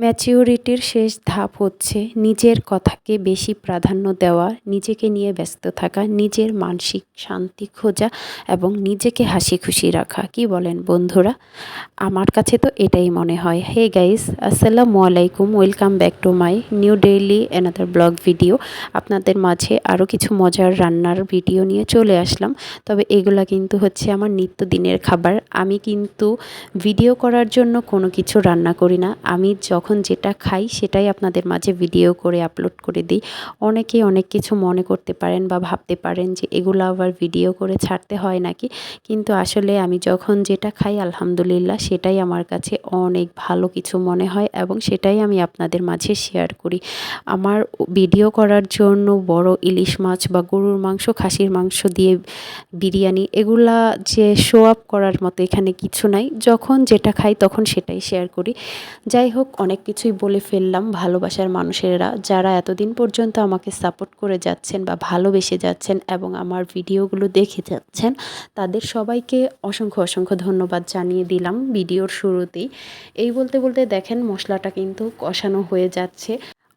ম্যাচিওরিটির শেষ ধাপ হচ্ছে নিজের কথাকে বেশি প্রাধান্য দেওয়া, নিজেকে নিয়ে ব্যস্ত থাকা, নিজের মানসিক শান্তি খোঁজা এবং নিজেকে হাসি খুশি রাখা। কি বলেন বন্ধুরা? আমার কাছে তো এটাই মনে হয়। হে গাইস আসসালামু আলাইকুম। Welcome back to my new daily another blog video আপনাদের মাঝে আরও কিছু মজার রান্নার ভিডিও নিয়ে চলে আসলাম। তবে এগুলা কিন্তু হচ্ছে আমার নিত্যদিনের খাবার। আমি কিন্তু ভিডিও করার জন্য কোনো কিছু রান্না করি না। আমি যখন যখন যেটা খাই সেটাই আপনাদের মাঝে ভিডিও করে আপলোড করে দিই। অনেকে অনেক কিছু মনে করতে পারেন বা ভাবতে পারেন যে এগুলো আবার ভিডিও করে ছাড়তে হয় নাকি? কিন্তু আসলে আমি যখন যেটা খাই, আলহামদুলিল্লাহ সেটাই আমার কাছে অনেক ভালো কিছু মনে হয় এবং সেটাই আমি আপনাদের মাঝে শেয়ার করি। আমার ভিডিও করার জন্য বড় ইলিশ মাছ বা গরুর মাংস, খাসির মাংস দিয়ে বিরিয়ানি এগুলা যে শো আপ করার মতো এখানে কিছু নাই। যখন যেটা খাই তখন সেটাই শেয়ার করি। যাই হোক, অনেক অনেক কিছুই বলে ফেললাম ভালোবাসার মানুষেরা যারা এতদিন পর্যন্ত আমাকে সাপোর্ট করে যাচ্ছেন বা ভালোবেসে যাচ্ছেন এবং আমার ভিডিওগুলো দেখে যাচ্ছেন, তাদের সবাইকে অসংখ্য অসংখ্য ধন্যবাদ জানিয়ে দিলাম ভিডিওর শুরুতেই। এই বলতে বলতে দেখেন মশলাটা কিন্তু কষানো হয়ে যাচ্ছে।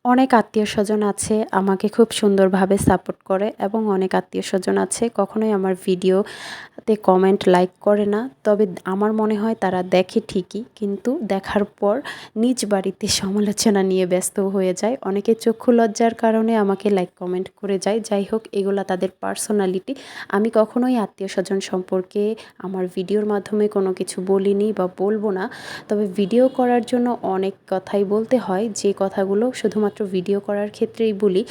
অনেক আত্মীয় স্বজন আছে, আমাকে খুব সুন্দরভাবে সাপোর্ট করে এবং অনেক আত্মীয় স্বজন আছে, কখনোই আমার ভিডিওতে কমেন্ট লাইক করে না। তবে আমার মনে হয় তারা দেখে ঠিকই, কিন্তু দেখার পর নিজ বাড়িতে সমালোচনা নিয়ে ব্যস্ত হয়ে যায়। অনেকে চক্ষু লজ্জার কারণে আমাকে লাইক কমেন্ট করে যায়। যাই হোক, এগুলা তাদের পার্সোনালিটি আমি কখনোই আত্মীয় স্বজন সম্পর্কে আমার ভিডিওর মাধ্যমে কোনো কিছু বলিনি বা বলব না। তবে ভিডিও করার জন্য অনেক কথাই বলতে হয়। যে কথাগুলো শুধুমাত্র শুধুমাত্র ভিডিও করার ক্ষেত্রেই বলি।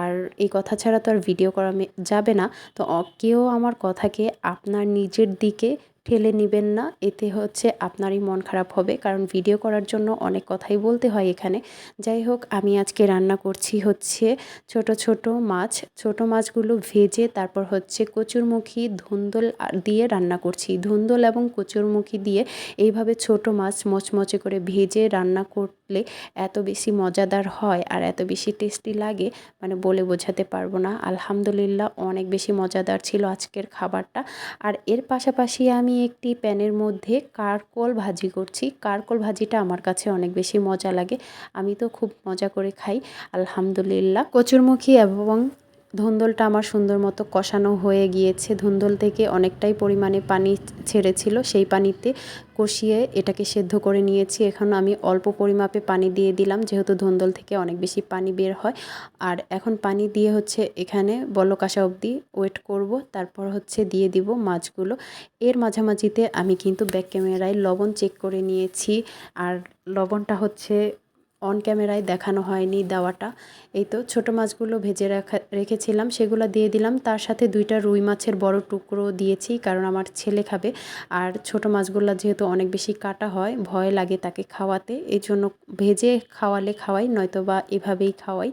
আর এই কথা ছাড়া তো আর ভিডিও করা যাবে না। তো কেউ আমার কথাকে আপনার নিজের দিকে ঠেলে নেবেন না, এতে হচ্ছে আপনারই মন খারাপ হবে। কারণ ভিডিও করার জন্য অনেক কথাই বলতে হয় এখানে। যাই হোক, আমি আজকে রান্না করছি হচ্ছে ছোট ছোট মাছ। ছোট মাছগুলো ভেজে তারপর হচ্ছে কচুরমুখী ধুন্দল দিয়ে রান্না করছি। ধুন্দল এবং কচুরমুখী দিয়ে এইভাবে ছোট মাছ মচমচে করে ভেজে রান্না করলে এত বেশি মজাদার হয় আর এত বেশি টেস্টি লাগে মানে বলে বোঝাতে পারব না। আলহামদুলিল্লাহ, অনেক বেশি মজাদার ছিল আজকের খাবারটা। আর এর পাশাপাশি আমি একটি প্যানের মধ্যে কারকোল ভাজি করছি। কারকোল ভাজিটা আমার কাছে অনেক বেশি মজা লাগে। আমি তো খুব মজা করে খাই, আলহামদুলিল্লাহ। কচুরমুখী এবং ধুন্দলটা আমার সুন্দর মতো কষানো হয়ে গিয়েছে। ধুন্দল থেকে অনেকটাই পরিমাণে পানি ছেড়েছিল, সেই পানিতে কষিয়ে এটাকে সেদ্ধ করে নিয়েছি। এখন আমি অল্প পরিমাপে পানি দিয়ে দিলাম, যেহেতু ধুন্দল থেকে অনেক বেশি পানি বের হয়। আর এখন পানি দিয়ে হচ্ছে এখানে বলক অবধি ওয়েট করব, তারপর হচ্ছে দিয়ে দিব মাছগুলো। এর মাঝামাঝিতে আমি কিন্তু ব্যাক ক্যামেরায় লবণ চেক করে নিয়েছি। আর লবণটা হচ্ছে অন ক্যামেরায় দেখানো হয়নি দেওয়াটা। এই তো ছোটো মাছগুলো ভেজে রাখা রেখেছিলাম, সেগুলো দিয়ে দিলাম। তার সাথে দুইটা রুই মাছের বড় টুকরো দিয়েছি, কারণ আমার ছেলে খাবে। আর ছোট মাছগুলো যেহেতু অনেক বেশি কাটা হয়, ভয় লাগে তাকে খাওয়াতে। এই জন্য ভেজে খাওয়ালে খাওয়াই নয়তো বা এভাবেই খাওয়াই।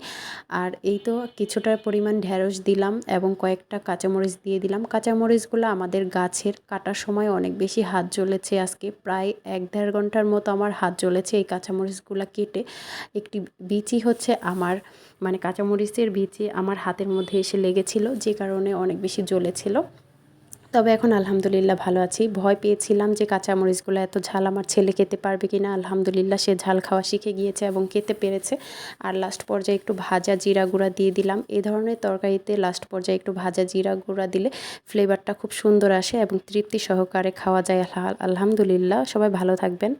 আর এই তো কিছুটা পরিমাণ ঢ্যাঁড়স দিলাম এবং কয়েকটা কাঁচামরিচ দিয়ে দিলাম। কাঁচামরিচগুলো আমাদের গাছের কাটার সময় অনেক বেশি হাত জ্বলেছে আজকে। প্রায় এক দেড় ঘণ্টার মতো আমার হাত জ্বলেছে এই কাঁচামরিচগুলো কেটে। একটি বিচি হচ্ছে আমার মানে কাঁচামরিচের বিচি আমার হাতের মধ্যে এসে লেগেছিল, যে কারণে অনেক বেশি জ্বলেছিল। তবে এখন আলহামদুলিল্লাহ ভালো আছি। ভয় পেয়েছিলাম যে কাঁচামরিচগুলো এত ঝাল আমার ছেলে খেতে পারবে কি না আলহামদুলিল্লাহ সে ঝাল খাওয়া শিখে গিয়েছে এবং খেতে পেরেছে। আর লাস্ট পর্যায়ে একটু ভাজা জিরা গুঁড়া দিয়ে দিলাম। এ ধরনের তরকারিতে লাস্ট পর্যায়ে একটু ভাজা জিরা গুঁড়া দিলে ফ্লেভারটা খুব সুন্দর আসে এবং তৃপ্তি সহকারে খাওয়া যায়। আলহামদুলিল্লাহ। সবাই ভালো থাকবেন।